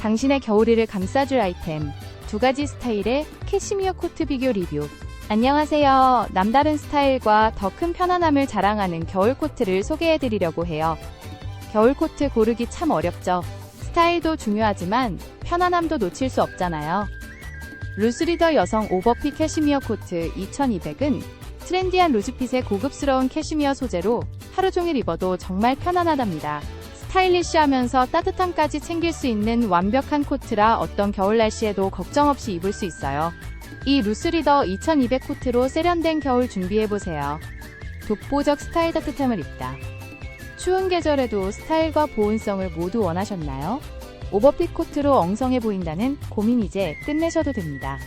당신의 겨울이를 감싸줄 아이템. 두 가지 스타일의 캐시미어 코트 비교 리뷰. 안녕하세요. 남다른 스타일과 더 큰 편안함을 자랑하는 겨울 코트를 소개해드리려고 해요. 겨울 코트 고르기 참 어렵죠. 스타일도 중요하지만 편안함도 놓칠 수 없잖아요. 루스리더 여성 오버핏 캐시미어 코트 2200은 트렌디한 루즈핏의 고급스러운 캐시미어 소재로 하루 종일 입어도 정말 편안하답니다. 스타일리시하면서 따뜻함까지 챙길 수 있는 완벽한 코트라 어떤 겨울 날씨에도 걱정 없이 입을 수 있어요. 이 루스리더 2200 코트로 세련된 겨울 준비해보세요. 독보적 스타일 따뜻함을 입다. 추운 계절에도 스타일과 보온성을 모두 원하셨나요? 오버핏 코트로 엉성해 보인다는 고민 이제 끝내셔도 됩니다.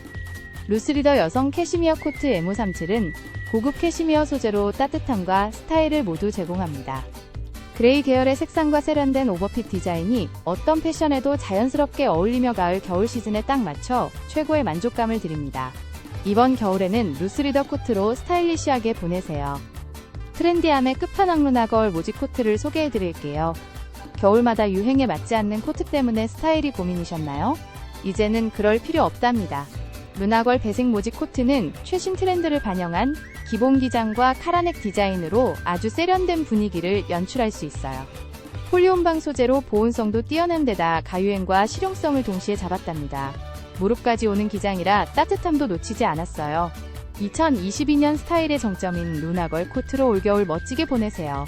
루스리더 여성 캐시미어 코트 M537은 고급 캐시미어 소재로 따뜻함과 스타일을 모두 제공합니다. 그레이 계열의 색상과 세련된 오버핏 디자인이 어떤 패션에도 자연스럽게 어울리며 가을 겨울 시즌에 딱 맞춰 최고의 만족감을 드립니다. 이번 겨울에는 루스리더 코트로 스타일리시하게 보내세요. 트렌디함의 끝판왕 루나걸 모지 코트를 소개해 드릴게요. 겨울마다 유행에 맞지 않는 코트 때문에 스타일이 고민이셨나요? 이제는 그럴 필요 없답니다. 루나걸 배색 모지 코트는 최신 트렌드를 반영한 기본 기장과 카라넥 디자인으로 아주 세련된 분위기를 연출할 수 있어요. 폴리온방 소재로 보온성도 뛰어난 데다 가유행과 실용성을 동시에 잡았답니다. 무릎까지 오는 기장이라 따뜻함도 놓치지 않았어요. 2022년 스타일의 정점인 루나걸 코트로 올겨울 멋지게 보내세요.